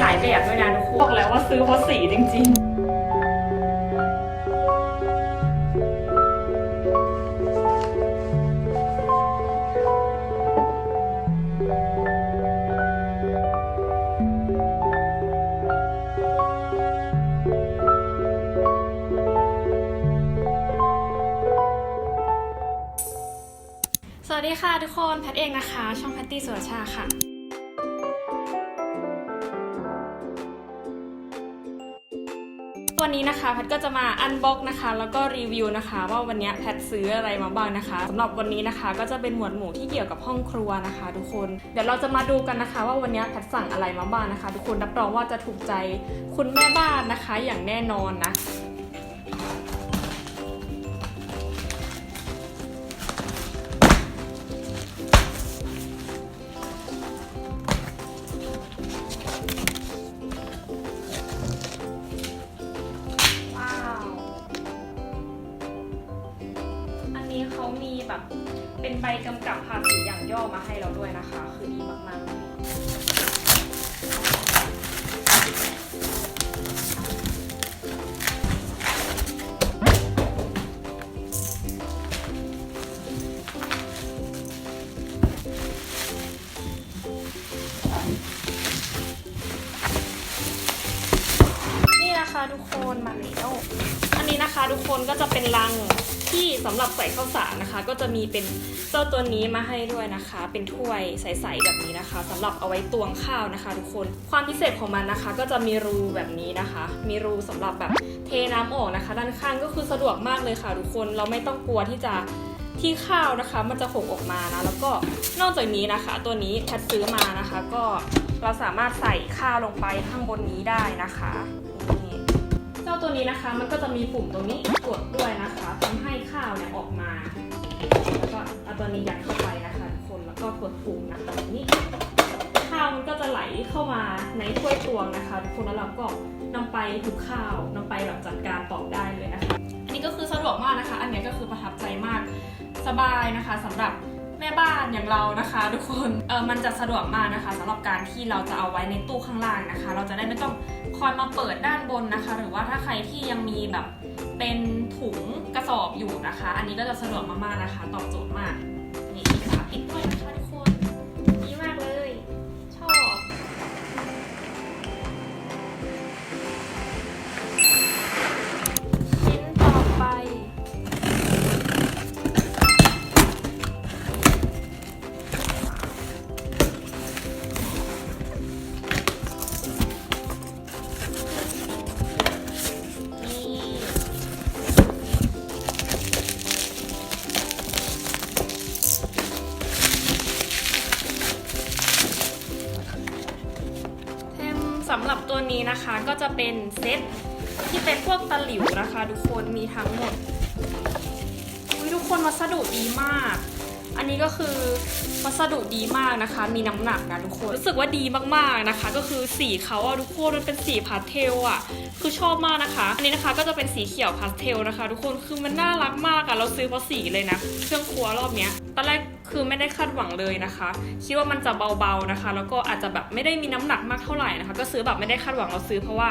หลายแบบด้วยนะทุกคนบอกแล้วว่าซื้อเพราะสีจริง ๆสวัสดีค่ะทุกคน แพทเองนะคะ ช่องแพตตี้สุรชาค่ะ วันนี้นะคะแพทก็จะมาอันบ็อกนะคะ แล้วก็รีวิวนะคะ ว่าวันนี้แพทซื้ออะไรมาบ้างนะคะสำหรับวันนี้นะคะก็จะเป็นหมวดหมู่ที่เกี่ยวกับห้องครัวนะคะ ทุกคนเดี๋ยวเราจะมาดูกันนะคะ ว่าวันนี้แพทสั่งอะไรมาบ้างนะคะ ทุกคนรับรองว่าจะถูกใจคุณแม่บ้านนะคะ อย่างแน่นอนนะ แบบเป็นใบกำกับภาษีอย่างย่อมาให้เราด้วยนะคะ คือดีมากๆเลยนี่นะคะทุกคนมาแล้ว อันนี้นะคะทุกคนก็จะเป็นลัง สำหรับใส่ข้าวสารนะคะ ก็จะมีเป็นเจ้าตัวนี้มาให้ด้วยนะคะ เป็นถ้วยใสๆแบบนี้นะคะสำหรับเอาไว้ตวงข้าวนะคะ ทุกคนความพิเศษของมันนะคะ ก็จะมีรูแบบนี้นะคะ มีรูสำหรับแบบเทน้ำออกนะคะ ด้านข้างก็คือสะดวกมากเลยค่ะ ทุกคนเราไม่ต้องกลัวที่จะที่ข้าวนะคะ มันจะหกออกมานะแล้วก็นอกจากนี้นะคะ ตัวนี้แพทซื้อมานะคะ ก็เราสามารถใส่ข้าวลงไปข้างบนนี้ได้นะคะ เจ้าตัวนี้นะคะ มันก็จะมีปุ่มตรงนี้กดด้วยนะคะทำให้ข้าวเนี่ยออกมา แล้วก็เอาตัวนี้ยัดเข้าไปนะคะทุกคนแล้วก็กดปุ่มนะคะตรงนี้ ข้าวมันก็จะไหลเข้ามาในถ้วยตวงนะคะทุกคนแล้วเราก็นำไปคลุกข้าวนำไปแบบจัดการต่อได้เลยนะคะอันนี้ก็คือสะดวกมากนะคะ อันนี้ก็คือประทับใจมากสบายนะคะสำหรับแม่บ้านอย่างเรานะคะ ทุกคนเออมันจะสะดวกมากนะคะสำหรับการที่เราจะเอาไว้ในตู้ข้างล่างนะคะ เราจะได้ไม่ต้อง คอยมาเปิดด้านบนนะคะ หรือว่าถ้าใครที่ยังมีแบบเป็นถุงกระสอบอยู่นะคะ อันนี้ก็จะสะดวกมากๆนะคะ ตอบโจทย์มาก นี่ค่ะปิดด้วยนะคะ นี้นะคะก็จะเป็นเซตที่เป็นพวกตะหลิวนะคะทุกคนมีทั้งหมดอุ๊ยทุกคนวัสดุดีมาก อันนี้ก็คือวัสดุดีมากนะคะ มีน้ำหนักนะทุกคนรู้สึกว่าดีมากๆนะคะ ก็คือสีเขาอะทุกคนมันเป็นสีพาสเทลอะคือชอบมากนะคะ อันนี้นะคะก็จะเป็นสีเขียวพาสเทลนะคะ ทุกคนคือมันน่ารักมากอะเราซื้อเพราะสีเลยนะเครื่องครัวรอบเนี้ยตอนแรก คือไม่ได้คาดหวังเลยนะคะ คิดว่ามันจะเบาๆนะคะ แล้วก็อาจจะแบบไม่ได้มีน้ำหนักมากเท่าไหร่นะคะ ก็ซื้อแบบไม่ได้คาดหวังเราซื้อเพราะว่า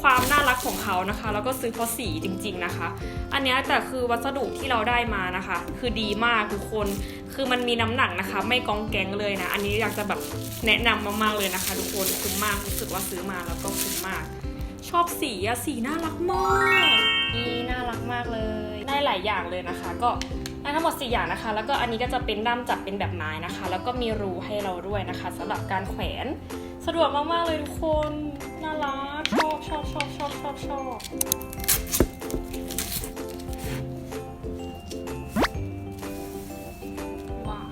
ความน่ารักของเขานะคะ แล้วก็ซื้อเพราะสีจริง ๆนะคะ อันเนี้ยแต่คือวัสดุที่เราได้มานะคะ คือดีมากทุกคนคือมันมีน้ำหนักนะคะ ไม่กองแกงเลยนะ อันนี้อยากจะแบบแนะนำมากๆเลยนะคะ ทุกคนคุ้มมากรู้สึกว่าซื้อมาแล้วก็คุ้มมาก ชอบสีอะสีน่ารักมากนี่น่ารักมากเลย ได้หลายอย่างเลยนะคะ ก็ ได้ทั้งหมด 4 อย่างนะคะ แล้วก็อันนี้ก็จะเป็นด้ามจับเป็นแบบไม้นะคะ แล้วก็มีรูให้เราด้วยนะคะสำหรับการแขวน สะดวกมาก ๆ เลยทุกคน น่ารัก ชอบชอบชอบชอบชอบชอบว้าว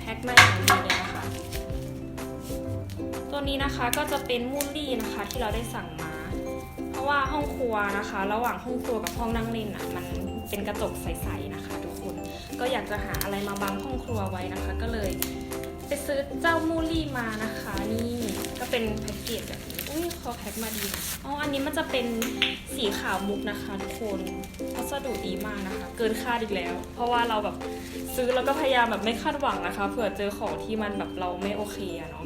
แพ็คมาอย่างดีเลยนะคะ ตัวนี้นะคะก็จะเป็นมูลลี่นะคะที่เราได้สั่งมา ว่าห้องครัวนะคะ ระหว่างห้องครัวกับห้องนั่งเล่นอะมันเป็นกระจกใสๆนะคะ ทุกคนก็อยากจะหาอะไรมาบังห้องครัวไว้นะคะ ก็เลยไปซื้อเจ้ามูลี่มานะคะ นี่ก็เป็นแพ็กเกจแบบนี้อุ้ยเขาแพ็คมาดีนะอ๋ออันนี้มันจะเป็นสีขาวมุกนะคะทุกคนวัสดุดีมากนะคะ เกินคาดอีกแล้ว เพราะว่าเราแบบซื้อแล้วก็พยายามแบบไม่คาดหวังนะคะเผื่อเจอของที่มันแบบเราไม่โอเคอะเนาะ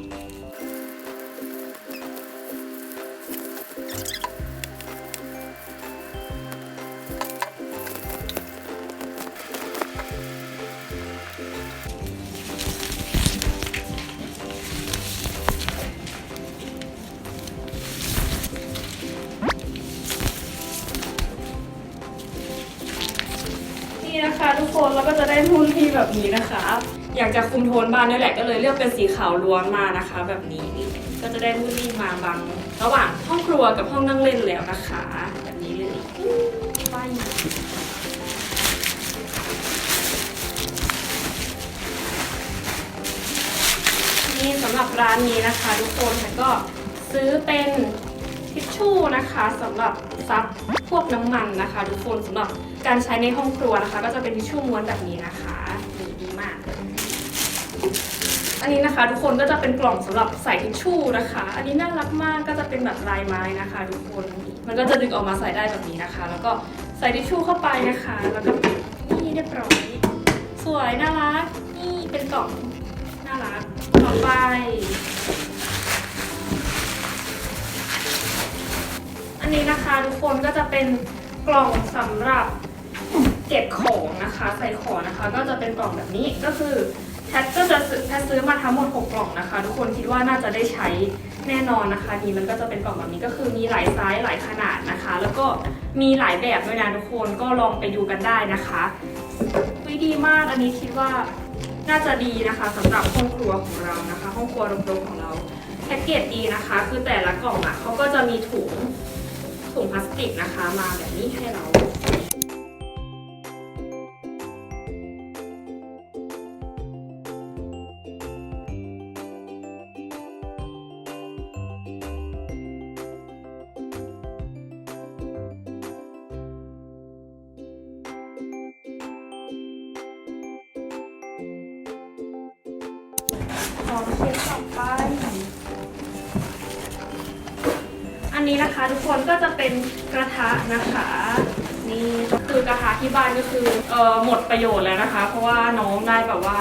นะคะทุกคนแล้วก็จะได้หุ้นที่แบบนี้นะคะ อยากจะคุมโทนบ้านนี่แหละก็เลยเลือกเป็นสีขาวล้วนมานะคะ แบบนี้นี่ก็จะได้หุ้นที่มาบังระหว่างห้องครัวกับห้องนั่งเล่นแล้วนะคะ แบบนี้เลยไปนี่สำหรับร้านนี้นะคะ ทุกคนฉันก็ซื้อเป็น ทิชชู่นะคะสำหรับซับพวกน้ำมันนะคะ ทุกคนสำหรับการใช้ในห้องครัวนะคะ ก็จะเป็นทิชชู่ม้วนแบบนี้นะคะดีดีมากอันนี้นะคะ ทุกคนก็จะเป็นกล่องสำหรับใส่ทิชชู่นะคะ อันนี้น่ารักมากก็จะเป็นแบบลายไม้นะคะ ทุกคนมันก็จะดึงออกมาใส่ได้แบบนี้นะคะ แล้วก็ใส่ทิชชู่เข้าไปนะคะ แล้วก็นี่เรียบร้อยสวยน่ารักนี่เป็นกล่องน่ารักต่อไป นะคะทุกคนก็จะเป็นกล่องสำหรับเก็บของนะคะใส่ของนะคะ ก็จะเป็นกล่องแบบนี้ก็คือแพทก็จะซื้อแพทซื้อมาทั้งหมด6กล่องนะคะ ทุกคนคิดว่าน่าจะได้ใช้แน่นอนนะคะนี่มันก็จะเป็นกล่องแบบนี้ก็คือมีหลายไซส์หลายขนาดนะคะ แล้วก็มีหลายแบบด้วยนะทุกคนก็ลองไปดูกันได้นะคะวิดีมากอันนี้คิดว่าน่าจะดีนะคะสำหรับห้องครัวของเรานะคะ ห้องครัวรกๆของเราแพ็กเกจดีนะคะ คือแต่ละกล่องอะเขาก็จะมีถุง ถุงพลาสติกนะคะมาแบบนี้ให้เราขอเช็คต่อไป นนี้นะคะทุกคนก็จะเป็นกระทะนะคะนี่คือกระทะที่บ้านก็คือเออหมดประโยชน์แล้วนะคะ เพราะว่าน้องได้แบบว่า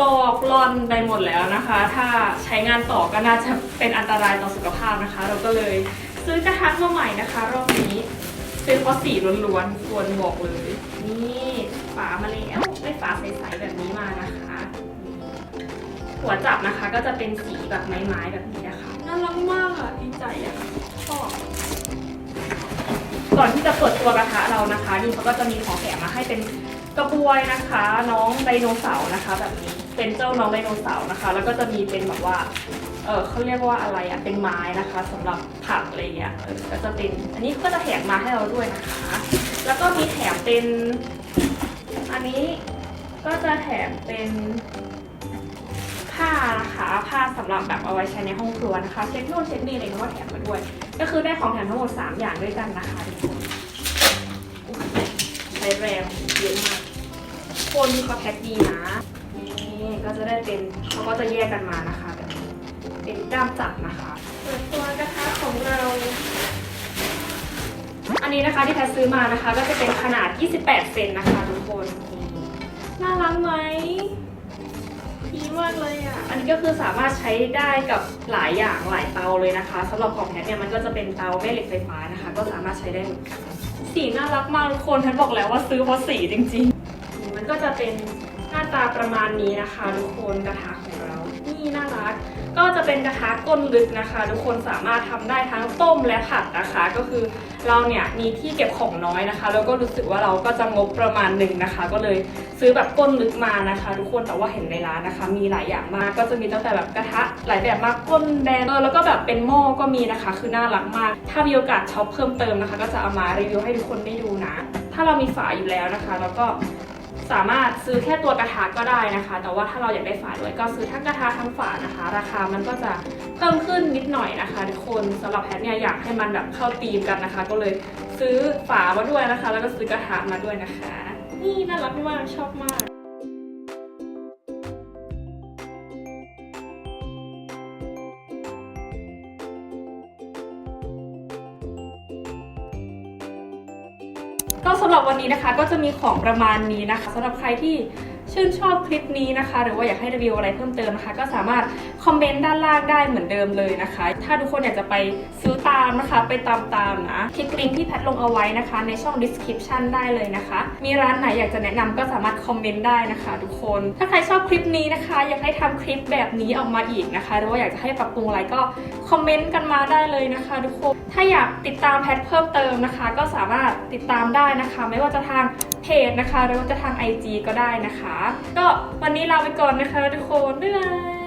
ลอกล่อนไปหมดแล้วนะคะ ถ้าใช้งานต่อก็น่าจะเป็นอันตรายต่อสุขภาพนะคะ เราก็เลยซื้อกระทะมาใหม่นะคะ รอบนี้เป็นเพราะสีล้วนๆควรบอกเลย นี่ฝามาแล้วได้ฝาใสๆแบบนี้มานะคะ หัวจับนะคะก็จะเป็นสีแบบไม้ๆแบบนี้นะคะ น่ารักมากอะดีใจอะชอบก่อนที่จะเปิดตัวกระทะเรานะคะนี่เขาก็จะมีของแถมมาให้เป็นกระบวยนะคะ น้องไดโนเสาร์นะคะ แบบนี้เป็นเจ้าน้องไดโนเสาร์นะคะ แล้วก็จะมีเป็นแบบว่าเออเขาเรียกว่าอะไรอะเป็นไม้นะคะสำหรับผักอะไรเงี้ยก็จะเป็นอันนี้ก็จะแถมมาให้เราด้วยนะคะ แล้วก็มีแถมเป็น อันนี้ก็จะแถมเป็น ผ้านะคะผ้าสำหรับแบบเอาไว้ใช้ในห้องครัวนะคะเช็คนู่นเช็คนี่อะไรก็แถมมาด้วย ก็คือได้ของแถมทั้งหมด 3 อย่างด้วยกันนะคะทุกคนใช้แรงเยอะมากคนเขาแพ็คดีนะนี่ก็จะได้เป็นเขาก็จะแยกกันมานะคะแบบเป็นด้ามจับนะคะเปิดตัวกระทะของเราอันนี้นะคะที่แพทซื้อมานะคะ ก็จะเป็นขนาด 28 เซนนะคะทุกคน น่ารักไหมดีมากเลยอะ อันนี้ก็คือสามารถใช้ได้กับหลายอย่างหลายเตาเลยนะคะสำหรับของแพทเนี่ยมันก็จะเป็นเตาแม่เหล็กไฟฟ้านะคะ ก็สามารถใช้ได้เหมือนกันสีน่ารักมากทุกคนแพทบอกแล้วว่าซื้อเพราะสีจริงๆ มันก็จะเป็นหน้าตาประมาณนี้นะคะ ทุกคนกระทะของเรา นี่น่ารัก ก็จะเป็นกระทะก้นลึกนะคะ ทุกคนสามารถทำได้ทั้งต้มและผัดนะคะ ก็คือเราเนี่ยมีที่เก็บของน้อยนะคะ แล้วก็รู้สึกว่าเราก็จะงบประมาณหนึ่งนะคะ ก็เลยซื้อแบบก้นลึกมานะคะ ทุกคนแต่ว่าเห็นในร้านนะคะ มีหลายอย่างมากก็จะมีตั้งแต่แบบกระทะหลายแบบมากก้นแดงเออแล้วก็แบบเป็นหม้อก็มีนะคะ คือน่ารักมาก ถ้ามีโอกาสช็อปเพิ่มเติมนะคะ ก็จะเอามารีวิวให้ทุกคนได้ดูนะ ถ้าเรามีฝาอยู่แล้วนะคะ แล้วก็ สามารถซื้อแค่ตัวกระทะก็ได้นะคะ แต่ว่าถ้าเราอยากได้ฝาด้วยก็ซื้อทั้งกระทะทั้งฝานะคะ ราคามันก็จะเพิ่มขึ้นนิดหน่อยนะคะทุกคนสำหรับแพทเนี่ยอยากให้มันแบบเข้าธีมกันนะคะ ก็เลยซื้อฝามาด้วยนะคะ แล้วก็ซื้อกระทะมาด้วยนะคะ นี่น่ารักมากชอบมาก ก็สำหรับวันนี้นะคะก็จะมีของประมาณนี้นะคะสำหรับใครที่ชื่นชอบคลิปนี้นะคะ หรือว่าอยากให้รีวิวอะไรเพิ่มเติมนะคะ ก็สามารถ คอมเมนต์ด้านล่างได้เหมือนเดิมเลยนะคะ ถ้าทุกคนอยากจะไปซื้อตามนะคะ ไปตามตามๆนะ คลิกลิงก์ที่แพทลงเอาไว้นะคะ ในช่อง description ได้เลยนะคะ มีร้านไหนอยากจะแนะนำก็สามารถคอมเมนต์ได้นะคะทุกคน ถ้าใครชอบคลิปนี้นะคะ อยากให้ทำคลิปแบบนี้ออกมาอีกนะคะ หรือว่าอยากจะให้ปรับปรุงอะไรก็คอมเมนต์กันมาได้เลยนะคะทุกคน ถ้าอยากติดตามแพทเพิ่มเติมนะคะ ก็สามารถติดตามได้นะคะ ไม่ว่าจะทางเพจนะคะ หรือว่าจะทาง IG ก็ได้นะคะ ก็วันนี้ลาไปก่อนนะคะทุกคนบ๊ายบาย